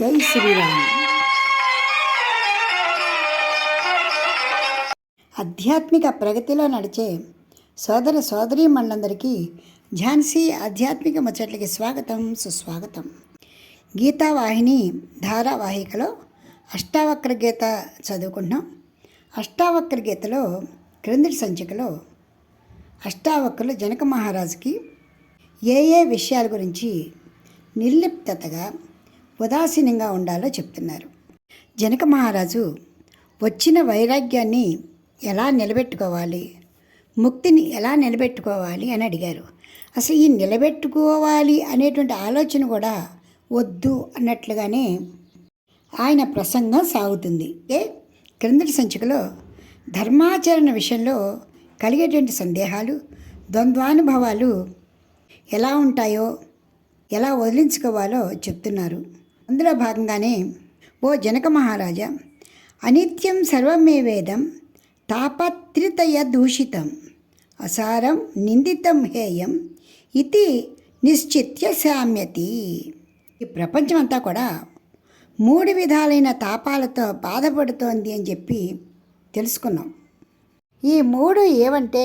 జై శ్రీరామ్. ఆధ్యాత్మిక ప్రగతిలో నడిచే సోదర సోదరీ మనందరికీ ఝాన్సీ ఆధ్యాత్మిక ముచ్చట్లకి స్వాగతం సుస్వాగతం. గీతావాహిని ధారావాహికలో అష్టావక్ర గీత చదువుకుంటున్నాం. అష్టావక్ర గీతలో క్రిందటి సంచికలో అష్టావక్రులు జనక మహారాజుకి ఏ ఏ విషయాల గురించి నిర్లిప్తతగా ఉదాసీనంగా ఉండాలో చెప్తున్నారు. జనక మహారాజు వచ్చిన వైరాగ్యాన్ని ఎలా నిలబెట్టుకోవాలి? ముక్తిని ఎలా నిలబెట్టుకోవాలి అని అడిగారు. అసలు ఈ నిలబెట్టుకోవాలి అనేటువంటి ఆలోచన కూడా వద్దు అన్నట్లుగానే ఆయన ప్రసంగం సాగుతుంది. ఏ? క్రిందటి సంచికలో ధర్మాచరణ విషయంలో కలిగేటువంటి సందేహాలు ద్వంద్వానుభవాలు ఎలా ఉంటాయో ఎలా వదిలించుకోవాలో చెప్తున్నారు. అందులో భాగంగానే ఓ జనక మహారాజా అనిత్యం సర్వమే వేదం తాపత్రితయ దూషితం అసారం నిందితం హేయం ఇది నిశ్చిత్య సామ్యతి ఈ ప్రపంచం అంతా కూడా మూడు విధాలైన తాపాలతో బాధపడుతోంది అని చెప్పి తెలుసుకున్నాం. ఈ మూడు ఏవంటే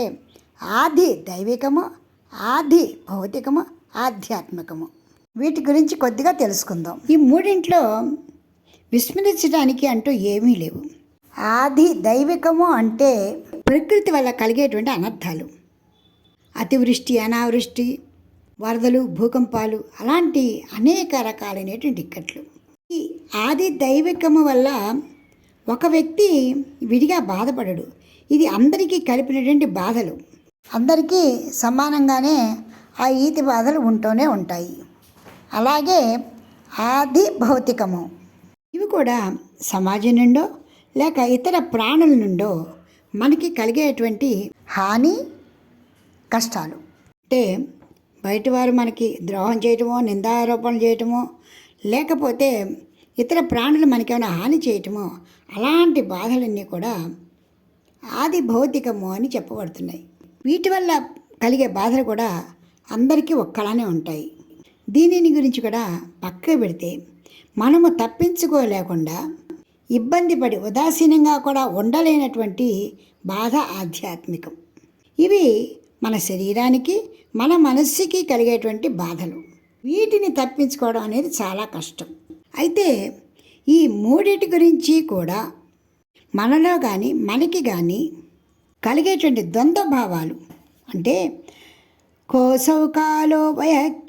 ఆది దైవికము ఆది భౌతికము ఆధ్యాత్మికము. వీటి గురించి కొద్దిగా తెలుసుకుందాం. ఈ మూడింట్లో విస్మరించడానికి అంటూ ఏమీ లేవు. ఆది దైవికము అంటే ప్రకృతి వల్ల కలిగేటువంటి అనర్థాలు. అతివృష్టి అనావృష్టి వరదలు భూకంపాలు అలాంటి అనేక రకాలైనటువంటి ఇక్కట్లు. ఈ ఆది దైవికము వల్ల ఒక వ్యక్తి విడిగా బాధపడడు. ఇది అందరికీ కలిపినటువంటి బాధలు. అందరికీ సమానంగానే ఆ ఈతి బాధలు ఉంటూనే ఉంటాయి. అలాగే ఆది భౌతికము. ఇవి కూడా సమాజం నుండో లేక ఇతర ప్రాణుల నుండో మనకి కలిగేటువంటి హాని కష్టాలు. అంటే బయటవారు మనకి ద్రోహం చేయటమో నిందారోపణలు చేయటమో లేకపోతే ఇతర ప్రాణులు మనకేమైనా హాని చేయటమో అలాంటి బాధలన్నీ కూడా ఆది భౌతికము అని చెప్పబడుతున్నాయి. వీటి వల్ల కలిగే బాధలు కూడా అందరికీ ఒక్కలానే ఉంటాయి. దీనిని గురించి కూడా పక్క పెడితే మనము తప్పించుకోలేకుండా ఇబ్బంది పడి ఉదాసీనంగా కూడా ఉండలేనటువంటి బాధ ఆధ్యాత్మికం. ఇవి మన శరీరానికి మన మనస్సుకి కలిగేటువంటి బాధలు. వీటిని తప్పించుకోవడం అనేది చాలా కష్టం. అయితే ఈ మూడిటి గురించి కూడా మనలో కానీ మనకి కానీ కలిగేటువంటి ద్వంద్వ భావాలు అంటే కోసౌ కాలో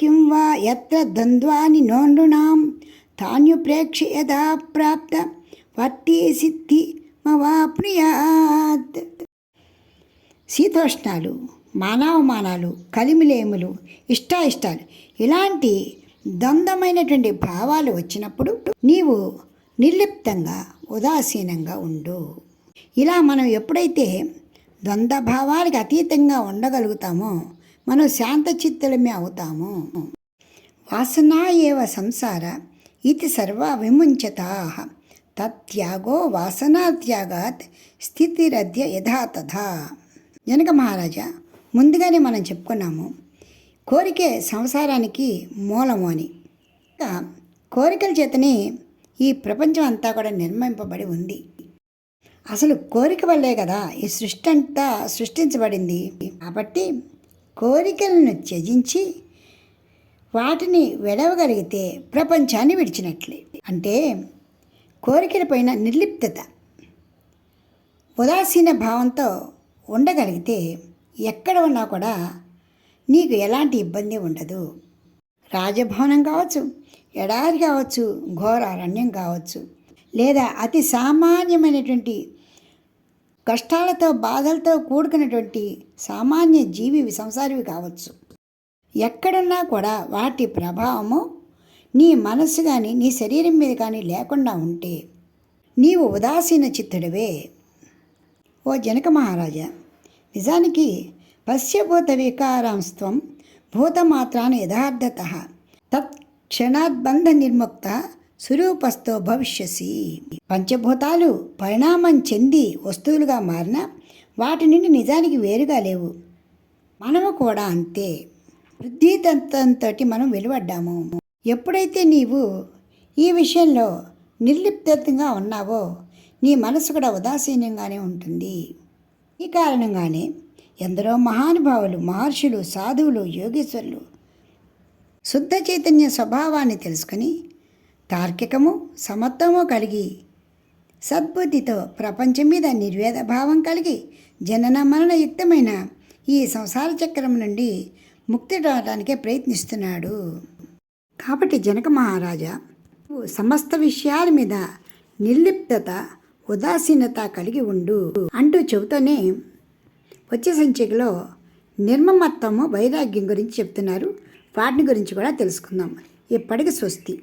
కిం వా ఎత్ర ద్వంద్వాని నోనృణాం తాన్యుప్రేక్ష యథా ప్రాప్త వర్తి సిద్ధి మవాప్నుయాత్ శీతోష్ణాలు మానవమానాలు కలిమిలేములు ఇష్టాయిష్టాలు ఇలాంటి ద్వంద్వమైనటువంటి భావాలు వచ్చినప్పుడు నీవు నిర్లిప్తంగా ఉదాసీనంగా ఉండు. ఇలా మనం ఎప్పుడైతే ద్వంద్వ భావాలకు అతీతంగా ఉండగలుగుతామో మనం శాంతచిత్తులమే అవుతాము. వాసనా ఏవ సంసార ఇది సర్వ విముంచతా. తత్యాగో వాసనాత్యాగాత్ స్థితిరద్య యథాతథా జనక మహారాజా ముందుగానే మనం చెప్పుకున్నాము కోరికే సంసారానికి మూలము అని. కోరికల చేతనే ఈ ప్రపంచం అంతా కూడా నిర్మింపబడి ఉంది. అసలు కోరిక వల్లే కదా ఈ సృష్టి అంతా సృష్టించబడింది. కాబట్టి కోరికలను త్యజించి వాటిని విడవగలిగితే ప్రపంచాన్ని విడిచినట్లే. అంటే కోరికలపైన నిర్లిప్తత ఉదాసీన భావంతో ఉండగలిగితే ఎక్కడ ఉన్నా కూడా నీకు ఎలాంటి ఇబ్బంది ఉండదు. రాజభవనం కావచ్చు ఎడారి కావచ్చు ఘోర అరణ్యం కావచ్చు లేదా అతి సామాన్యమైనటువంటి కష్టాలతో బాధలతో కూడుకున్నటువంటి సామాన్య జీవి సంసారివి కావచ్చు. ఎక్కడున్నా కూడా వాటి ప్రభావము నీ మనస్సు కానీ నీ శరీరం మీద కానీ లేకుండా ఉంటే నీవు ఉదాసీన చిత్తుడివే. ఓ జనక మహారాజా నిజానికి పశ్యభూత వికారాంస్త్వం భూతమాత్రాన్ని యథార్థత తత్ క్షణాద్బంధ నిర్ముక్త స్వరూపస్థో భవిష్యసి. పంచభూతాలు పరిణామం చెంది వస్తువులుగా మారిన వాటి నుండి నిజానికి వేరుగా లేవు. మనము కూడా అంతే. వృద్ధిదంతంతో మనం వెలువడ్డాము. ఎప్పుడైతే నీవు ఈ విషయంలో నిర్లిప్తంగా ఉన్నావో నీ మనసు కూడా ఉదాసీనంగానే ఉంటుంది. ఈ కారణంగానే ఎందరో మహానుభావులు మహర్షులు సాధువులు యోగేశ్వరులు శుద్ధ చైతన్య స్వభావాన్ని తెలుసుకుని తార్కికము సమత్వము కలిగి సద్బుద్ధితో ప్రపంచం మీద నిర్వేద భావం కలిగి జనన మరణ యుక్తమైన ఈ సంసార చక్రం నుండి ముక్తి రావడానికే ప్రయత్నిస్తున్నాడు. కాబట్టి జనక మహారాజా సమస్త విషయాల మీద నిర్లిప్తత ఉదాసీనత కలిగి ఉండు అంటూ చెబుతూనే వచ్చే సంచికలో నిర్మమత్వము వైరాగ్యం గురించి చెప్తున్నారు. వాటిని గురించి కూడా తెలుసుకుందాం. ఇప్పటికి స్వస్తి.